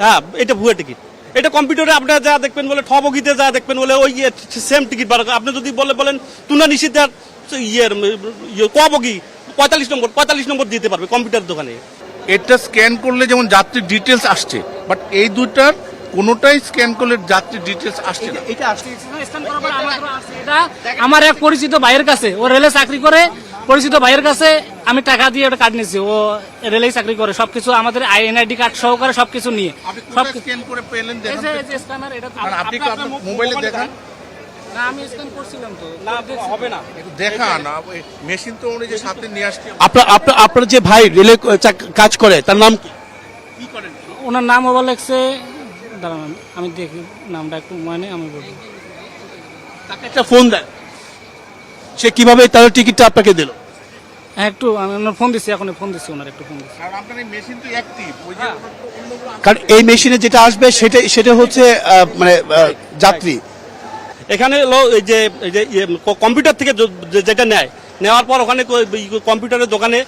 হ্যাঁ এটা ভুয়া টিকিট। এটা কম্পিউটারে আপনারা যা দেখবেন বলে ঠবগিতে যা দেখবেন বলে ওই সেম টিকিট বার করে। আপনি যদি বলে বলেন তুনা নিষিদ্ধার ইয়ের ইয়ে, কবগি পঁয়তাল্লিশ নম্বর পঁয়তাল্লিশ নম্বর দিতে পারবে কম্পিউটার দোকানে। এটা স্ক্যান করলে যেমন যাত্রীর ডিটেলস আসছে বাট এই দুটার কোনোটাই স্ক্যান করলে যাত্রীর ডিটেলস আসছে না। এটা আসছে। আমার এক পরিচিত ভাইয়ের কাছে ও রেলে চাকরি করে পরিচিত ভাইয়ের কাছে আমি টাকা দিয়ে ওটা কার্ড নিয়েছি। ও রেলেই চাকরি করে সবকিছু আমাদের এনআইডি কার্ড সহকারে সবকিছু নিয়ে। সব স্ক্যান করে পেলেন আপনি আপনার মোবাইলে দেখান? না, আমি স্ক্যান করছিলাম তো। না হবে না। একটু দেখান মেশিন তো উনি যে আসছে। আপনার যে ভাই রেলে কাজ করে তার নাম কি? কি ওনার নাম ওভার লেগছে দাঁড়ান আমি দেখি নামটা একটু মানে আমি বলি তাকে একটা ফোন দেন। সে কীভাবে তার টিকিটটা আপনাকে দিল? হ্যাঁ একটু আমি ওনার ফোন দিচ্ছি এখন ফোন দিচ্ছি ওনার একটু ফোন দিচ্ছি আর আপনার এই মেশিন তো অ্যাক্টিভ ওই যে কারণ এই মেশিনে যেটা আসবে সেটা সেটা হচ্ছে মানে যাত্রী। এখানে হলো এই যে এই যে ইয়ে, কম্পিউটার থেকে যেটা নেয় নেওয়ার পর ওখানে কম্পিউটারের দোকানে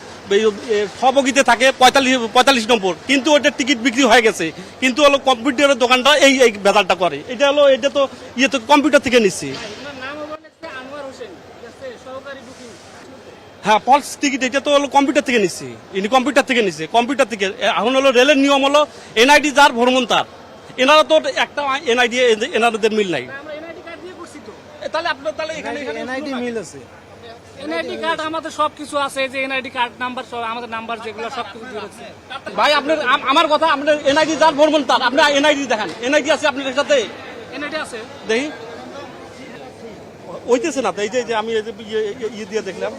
সহযোগিতে থাকে পঁয়তাল্লিশ পঁয়তাল্লিশ নম্বর। কিন্তু ওটার টিকিট বিক্রি হয়ে গেছে। কিন্তু হলো কম্পিউটারের দোকানটা এই এই ভেজালটা করে। এটা হলো এটা তো ইয়ে তো কম্পিউটার থেকে নিচ্ছি নাম ওভার লেগছে আনোয়ার হোসেন সহকারী বুকিং হ্যাঁ ফলস টিকিট এটা তো হলো কম্পিউটার থেকে নিচ্ছি ইনি কম্পিউটার থেকে নিচ্ছে কম্পিউটার থেকে এখন হলো রেলের নিয়ম হলো এনআইডি যার ভ্রমণ তার। এনারা তো একটা এনআইডি এনাদের মিল নাই। আমরা এনআইডি কার্ড দিয়ে করছি তো। এ, তাহলে আপনার তাহলে এখানে এনআইডি মিল আছে। এনআইডি কার্ড আমাদের সবকিছু আছে যে এনআইডি কার্ড নাম্বার সব আমাদের নাম্বার যেগুলো সবকিছু দিয়ে রাখছি ভাই আপনার আম- আমার কথা আপনার এনআইডি যার ভ্রমণ তার আপনি এনআইডি দেখান। এনআইডি আছে আপনার সাথে? এনআইডি আছে। দেখি। ওইতেছে না তো এই যে আমি ইয়ে- ইয়ে- ইয়ে দিয়ে দেখলাম।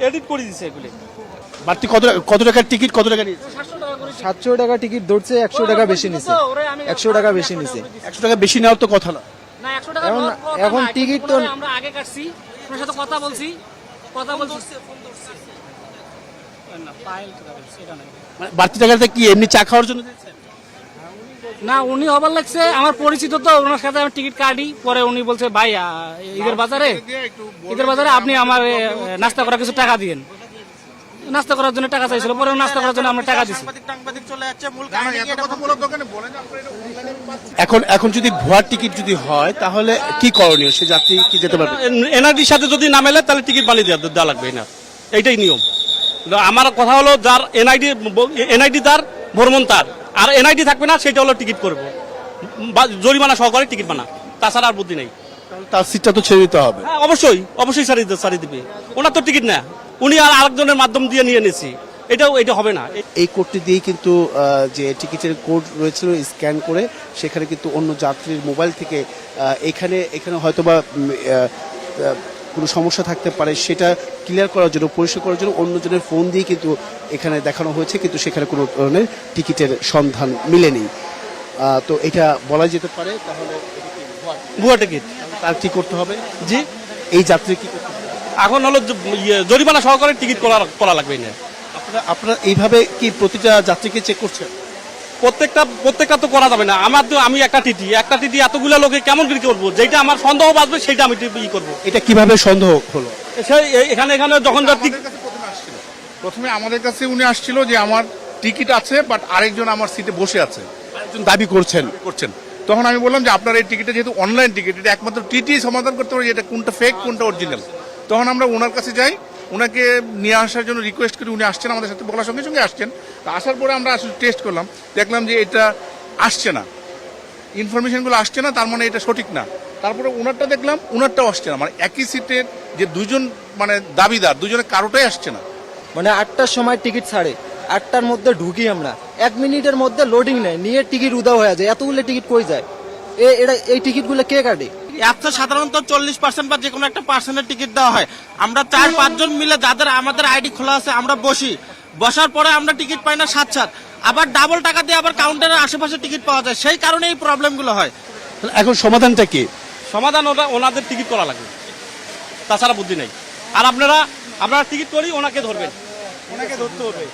এডিট করে দিছে এগুলি। বাড়তি কত কত টাকার টিকিট কত টাকা নিয়েছে? সাতশো টাকা টিকিট ধরছে একশো টাকা বেশি নিছে। একশো টাকা বেশি নিছে। একশো টাকা বেশি নেওয়ার তো কথা না। না একশো টাকা এখন- এখন টিকিট তো- আমরা আগে কাটছি। ওনার সাথে কথা বলছি। কথা বলছি। মানে বাড়তি টাকাটা কি এমনি চা খাওয়ার জন্য? না উনি হবার লাগছে। আমার পরিচিত তো ওনার সাথে আমি টিকিট কাটি পরে উনি বলছে ভাই ঈদের বাজারে ঈদের বাজারে আপনি আমার নাস্তা করার কিছু টাকা দিয়েন। নাস্তা করার জন্য টাকা চাইছিল পরে নাস্তা করার জন্য আমরা টাকা দিছি এখন এখন যদি ভুয়া টিকিট যদি হয় তাহলে কি করণীয়? সে যাত্রী কি যেতে পারবে? এনআইডির সাথে যদি না মেলে তাহলে টিকিট বানিয়ে দেওয়া দেওয়া লাগবে না এইটাই নিয়ম। আমার কথা হলো যার এনআইডি এনআইডি তার ভ্রমণ তার। আর এনআইডি থাকবে না সেটা হলো টিকিট করব। বা জরিমানা সহকারে টিকিট বানা তাছাড়া আর বুদ্ধি নেই। তার সিটটা তো ছেড়ে দিতে হবে। হ্যাঁ অবশ্যই অবশ্যই সারি সারি দিবে। ওনার তো টিকিট না। উনি আর আরেকজনের মাধ্যম দিয়ে নিয়ে নিয়েছি এটাও এটা হবে না। এই কোডটি দিয়েই কিন্তু যে টিকিটের কোড রয়েছিল স্ক্যান করে সেখানে কিন্তু অন্য যাত্রীর মোবাইল থেকে এখানে এখানে হয়তোবা কোনো সমস্যা থাকতে পারে সেটা ক্লিয়ার করার জন্য পরিষ্কার করার জন্য অন্যজনের ফোন দিয়ে কিন্তু এখানে দেখানো হয়েছে কিন্তু সেখানে কোনো ধরনের টিকিটের সন্ধান মিলেনি। তো এটা বলা যেতে পারে তাহলে ভুয়া? টিকিট তার কি করতে হবে? জি। এই যাত্রী কি করতে হবে? এখন হলো ইয়ে, জরিমানা সহকারে টিকিট করা করা লাগবে না আপনারা আপনারা এইভাবে কি প্রতিটা যাত্রীকে চেক করছেন? প্রত্যেকটা প্রত্যেকটা তো করা যাবে না। আমার তো আমি একটা টিটি একটা টিটি এতগুলো লোকে কেমন কি করব? যেটা আমার সন্দেহ বাঁচবে সেটা আমি ই করব। এটা কীভাবে সন্দেহ হলো? সেই এখানে এখানে যখন যাত্রী প্রথমে আমাদের কাছে উনি আসছিল যে আমার টিকিট আছে বাট আরেকজন আমার সিটে বসে আছে। একজন দাবি করছেন। করছেন। তখন আমি বললাম যে আপনার এই টিকিটটা যেহেতু অনলাইন টিকিট এটা একমাত্র টিটি সমাধান করতে পারে যে এটা কোনটা ফেক কোনটা অরিজিনাল তখন আমরা ওনার কাছে যাই ওনাকে নিয়ে আসার জন্য রিকোয়েস্ট করি উনি আসছেন, আমাদের সাথে বলার সঙ্গে সঙ্গে আসছেন। আসার পরে আমরা আসলে টেস্ট করলাম, দেখলাম যে এটা আসছে না। ইনফরমেশনগুলো আসছে না, তার মানে এটা সঠিক না। তারপরে ওনারটা দেখলাম ওনারটাও আসছে না। মানে একই সিটের যে দুজন মানে দাবিদার দুজনের কারোটাই আসছে না। মানে আটটার সময় টিকিট ছাড়ে। আটটার মধ্যে ঢুকি আমরা। এক মিনিটের মধ্যে লোডিং নেয় নিয়ে টিকিট উদা হয়ে যায়। এতগুলো টিকিট কই যায়? এ এটা এই টিকিটগুলো কে কাটে? অ্যাপসে সাধারণত চল্লিশ পার্সেন্ট বা যে কোনো একটা পার্সেন্টের টিকিট দেওয়া হয়। আমরা চার পাঁচজন মিলে যাদের আমাদের আইডি খোলা আছে আমরা বসি। বসার পরে আমরা টিকিট পাই না সাত সাত আবার ডাবল টাকা দিয়ে আবার কাউন্টারের আশেপাশে টিকিট পাওয়া যায়। সেই কারণে এই প্রবলেমগুলো হয়। এখন সমাধানটা কি? সমাধান ওটা ওনাদের টিকিট করা লাগবে। তাছাড়া বুদ্ধি নেই। আর আপনারা আপনারা টিকিট করি ওনাকে ধরবেন। ওনাকে ধরতে হবে।